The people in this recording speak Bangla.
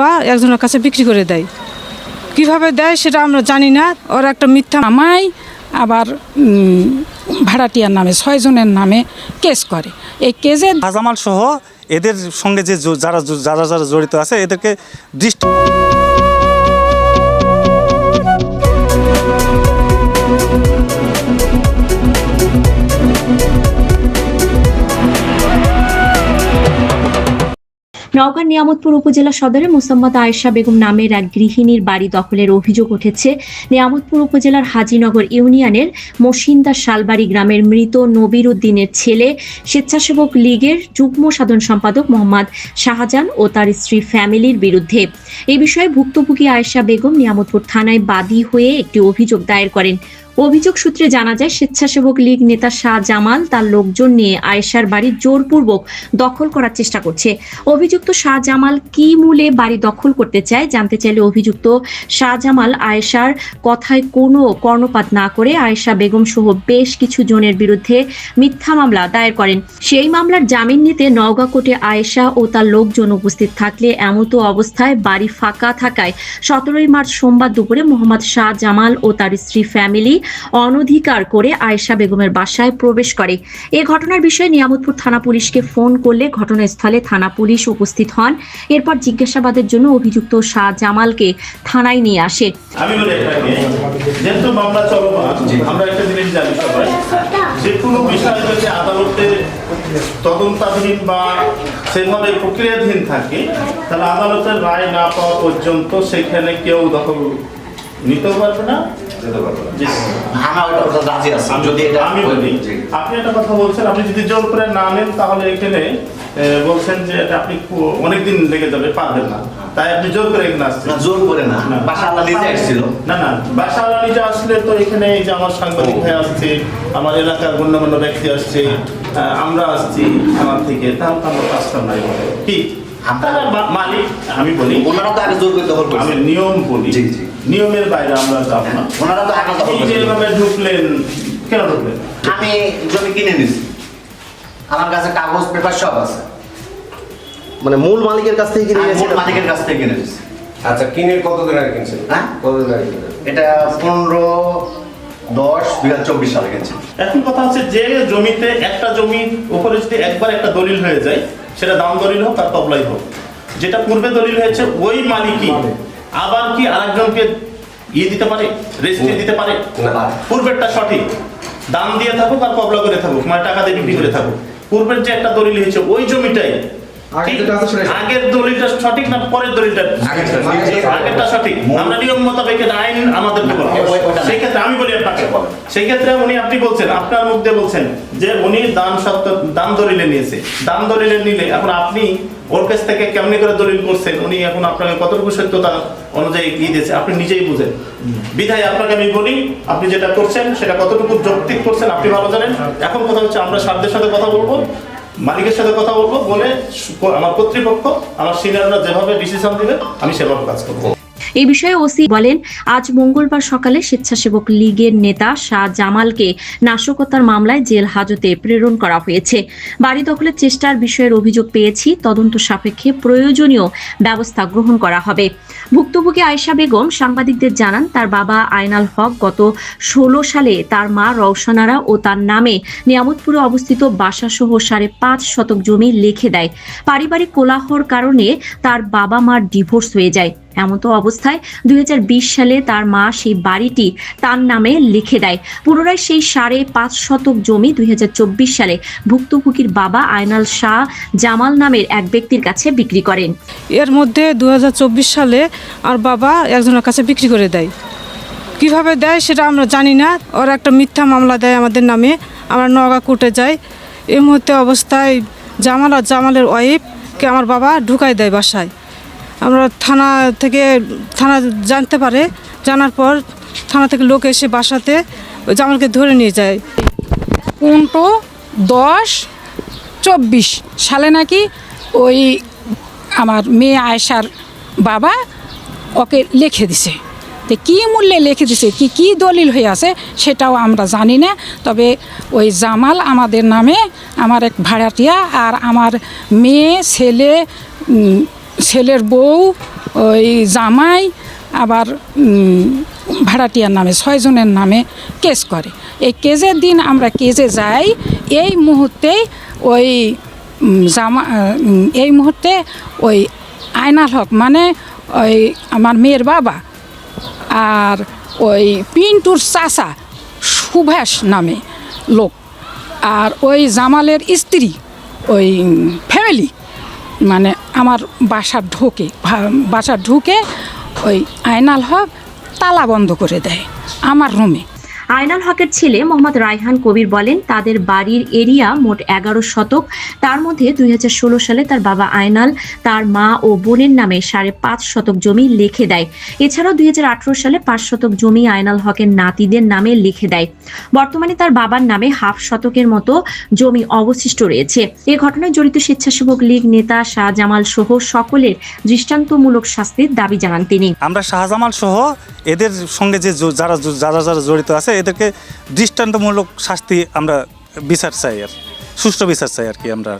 বা একজনের কাছে বিক্রি করে দেয়। কীভাবে দেয় সেটা আমরা জানি না। ওর একটা মিথ্যা আমায় আবার ভাড়াটিয়ার নামে, ছয়জনের নামে কেস করে। এই কেসে হাজামাল সহ এদের সঙ্গে যে যারা যারা যারা জড়িত আছে, এদেরকে দৃষ্টি নওগাঁ নিয়ামতপুর উপজেলা সদরে মোসাম্মদ আয়েশা বেগম নামের এক গৃহিণীর বাড়ি দখলের অভিযোগ উঠেছে। নিয়ামতপুর উপজেলার হাজিনগর ইউনিয়নের মসিন্দা শালবাড়ি গ্রামের মৃত নবির উদ্দিনের ছেলে, স্বেচ্ছাসেবক লীগের যুগ্ম সাধারণ সম্পাদক মোহাম্মদ শাহজাহান ও তার স্ত্রী ফ্যামিলির বিরুদ্ধে। এই বিষয়ে ভুক্তভোগী আয়েশা বেগম নিয়ামতপুর থানায় বাদী হয়ে একটি অভিযোগ দায়ের করেন। অভিযোগ সূত্রে জানা যায়, স্বেচ্ছাসেবক লীগ নেতা শাহ জামাল তার লোকজন নিয়ে আয়েশার বাড়ি জোরপূর্বক দখল করার চেষ্টা করছে। অভিযুক্ত শাহ জামাল কি মূলে বাড়ি দখল করতে চায় জানতে চাইলে অভিযুক্ত শাহ জামাল আয়েশার কথায় কোনো কর্ণপাত না করে আয়েশা বেগম সহ বেশ কিছু জনের বিরুদ্ধে মিথ্যা মামলা দায়ের করেন। সেই মামলার জামিন নিতে নওগাঁ কোর্টে আয়েশা ও তার লোকজন উপস্থিত থাকলে এমতো অবস্থায় বাড়ি ফাঁকা থাকায় সতেরোই মার্চ সোমবার দুপুরে মোহাম্মদ শাহ জামাল ও তার স্ত্রী ফ্যামিলি অনধিকার করে আয়েশা বেগমের বাসায় প্রবেশ করে। এ ঘটনার বিষয়ে নিয়ামতপুর থানা পুলিশকে ফোন করলে ঘটনাস্থলে থানা পুলিশ উপস্থিত হন। এরপর জিজ্ঞাসাবাদের জন্য অভিযুক্ত শাহ জামালকে থানায় নিয়ে আসে। আমি বলি যেহেতু মামলা চলমান আমরা একটা জিনিস জানি সবাই। যে কোনো বিষয় যদি আদালতে তদন্তাধীন বা সেভাবে প্রক্রিয়াধীন থাকে তাহলে আদালতের রায় না পাওয়া পর্যন্ত সেখানে কেউ দখল নিতেও পারবে না যেতে পারবে না। না। আমরা ওটা ওটা রাজি আছি। আমি যদি এটা আমি বলি আপনি একটা কথা বলছেন আপনি যদি জোর করে না নেন তাহলে এখানে বলছেন যে এটা আপনি অনেকদিন লেগে যাবে পারবেন না। তাই আপনি জোর করে এখানে আসছেন। না জোর করে না। না। বাসা আল্লাহ নিজে আসছিল। না না বাসাওয়ালা নিজে আসলে তো এখানে এই যে আমার সাংবাদিক ভাই আসছে আমার এলাকার গণ্যমান্য ব্যক্তি আসছে আমরা আসছি আমার থেকে তাহলে তো আমরা নাই বলে। কি? মালিক আমি বলি ওনারা তো আগে জোর করে দখল আমি নিয়ম বলি জি, জি। নিয়মের বাইরে আমরা যাব না। ওনারা তো আগে দখল এই যে করছে। এভাবে ঢুকলেন কেন ঢুকলেন? আমি জমি কিনে নিছি। আমার কাছে কাগজ পেপার সব আছে। মানে মূল মালিকের কাছ থেকে কিনে মূল মালিকের কাছ থেকে কিনে নিছি। আচ্ছা কিনে কতদিন আগে কিনছেন? হ্যাঁ? কতদিন আগে এটা পনেরো দশ দুই হাজার চব্বিশ সালে কিনছি। এখন কথা হচ্ছে যে জমিতে একটা জমি উপরে যদি একবার একটা দলিল হয়ে যায় সেটা দাম দলিল হোক আর তবলাই হোক। যেটা পূর্বে দলিল হয়েছে ওই মালিকই আবার কি আরেকজনকে ইয়ে দিতে পারে? রেজিস্ট্রি দিতে পারে। পূর্বেরটা সঠিক। দাম দিয়ে থাকুক আর কবলা করে থাকুক মানে টাকা দিয়ে বিক্রি করে থাকুক। পূর্বের যে একটা দলিল হয়েছে ওই জমিটাই আগের দলিলটা সঠিক না পরের দলিলটা? আগেরটা। সঠিক। আমরা নিয়ম মোতাবেক আইন আমাদের। সেই ক্ষেত্রে আমি বলি আপনাকে। সেই ক্ষেত্রে উনি আপনি বলছেন আপনার মুখ দিয়ে বলছেন যে উনি দান সত্ত্ব দান দলিলে নিয়েছে। দান দলিলে নিলে এখন আপনি ওর কাছ থেকে কেমনি করে দলিল করছেন? উনি এখন আপনাকে কতটুকু সত্যতা অনুযায়ী কি দিয়েছে? আপনি নিজেই বুঝেন। বিধায় আপনাকে আমি বলি আপনি যেটা করছেন সেটা কতটুকু যৌক্তিক করছেন আপনি ভালো জানেন। এখন কথা হচ্ছে আমরা সাধ্যের সাথে কথা বলব। মালিকের সাথে কথা বলব, বলে আমার কর্তৃপক্ষ, আমার সিনিয়ররা যেভাবে ডিসিশন দিবে, আমি সেভাবে কাজ করব। এই বিষয়ে ওসি বলেন, আজ মঙ্গলবার সকালে স্বেচ্ছাসেবক লীগের নেতা শাহ জামালকে নাশকতার মামলায় জেল হাজতে প্রেরণ করা হয়েছে। বাড়ি দখলের চেষ্টার বিষয়ের অভিযোগ পেয়েছি, তদন্ত সাপেক্ষে প্রয়োজনীয় ব্যবস্থা গ্রহণ করা হবে। ভুক্তভোগী আয়েশা বেগম সাংবাদিকদের জানান, তার বাবা আয়নাল হক গত ষোলো সালে তার মা রওশনারা ও তার নামে নিয়ামতপুরে অবস্থিত বাসাসহ সাড়ে পাঁচ শতক জমি লিখে দেয়। পারিবারিক কোলাহর কারণে তার বাবা মার ডিভোর্স হয়ে যায়। এমতো অবস্থায় দুই হাজার বিশ সালে তার মা সেই বাড়িটি তার নামে লিখে দেয়। পুনরায় সেই সাড়ে পাঁচ শতক জমি দুই হাজার চব্বিশ সালে ভুক্তভোগীর বাবা আয়নাল শাহ জামাল নামের এক ব্যক্তির কাছে বিক্রি করেন। এর মধ্যে দুই হাজার চব্বিশ সালে আর বাবা একজনের কাছে বিক্রি করে দেয়। কীভাবে দেয় সেটা আমরা জানি না। ওর একটা মিথ্যা মামলা দেয় আমাদের নামে। আমরা নগা কোর্টে যাই। এই মুহূর্তে অবস্থায় জামাল আর জামালের ওয়াইফকে আমার বাবা ঢুকাই দেয় বাসায়। আমরা থানা থেকে, থানা জানতে পারে, জানার পর থানা থেকে লোক এসে বাসাতে জামালকে ধরে নিয়ে যায়। পনেরো দশ চব্বিশ সালে নাকি ওই আমার মেয়ে আয়সার বাবা ওকে লিখে দিছে। তো কী মূল্যে লিখে দিছে, কি, কী দলিল হয়ে আছে সেটাও আমরা জানি না। তবে ওই জামাল আমাদের নামে আমার এক ভাড়াটিয়া আর আমার মেয়ে, ছেলে ছেলের বউ, ওই জামাই, আবার ভাড়াটিয়ার নামে, ছয়জনের নামে কেস করে। এই কেজের দিন আমরা কেজে যাই, এই মুহূর্তেই ওই জামা এই মুহূর্তে ওই আয়নাল হক মানে ওই আমার মেয়ের বাবা আর ওই পিন্টুর চাচা সুভাষ নামে লোক। আর ওই জামালের স্ত্রী, ওই ফ্যামিলি মানে আমার বাসা ঢোকে বাসা ঢুকে ওই আয়নাল হক তালা বন্ধ করে দেয় আমার রুমে। আয়নাল হকের ছেলে মোহাম্মদ রায়হান কবির বলেন, তাদের বাড়ির এরিয়া মোট এগারো শতক। তার মধ্যে দুই হাজার ষোলো সালে তার বাবা আয়নাল তার মা ও বোনের নামে সাড়ে পাঁচ শতক জমি লিখে দেয়। এছাড়াও দুই হাজার আঠেরো সালে পাঁচ শতক জমি আয়নাল হকের নাতিদের নামে লিখে দেয়। বর্তমানে তার বাবার নামে হাফ শতকের মতো জমি অবশিষ্ট রয়েছে। এ ঘটনায় জড়িত স্বেচ্ছাসেবক লীগ নেতা শাহজামাল সহ সকলের দৃষ্টান্তমূলক শাস্তির দাবি জানান তিনি। আমরা শাহজামাল সহ এদের সঙ্গে যে যারা যারা যারা জড়িত আছে এদেরকে দৃষ্টান্তমূলক শাস্তি আমরা বিচার চাই আর সুষ্ঠু বিচার চাই আর কি আমরা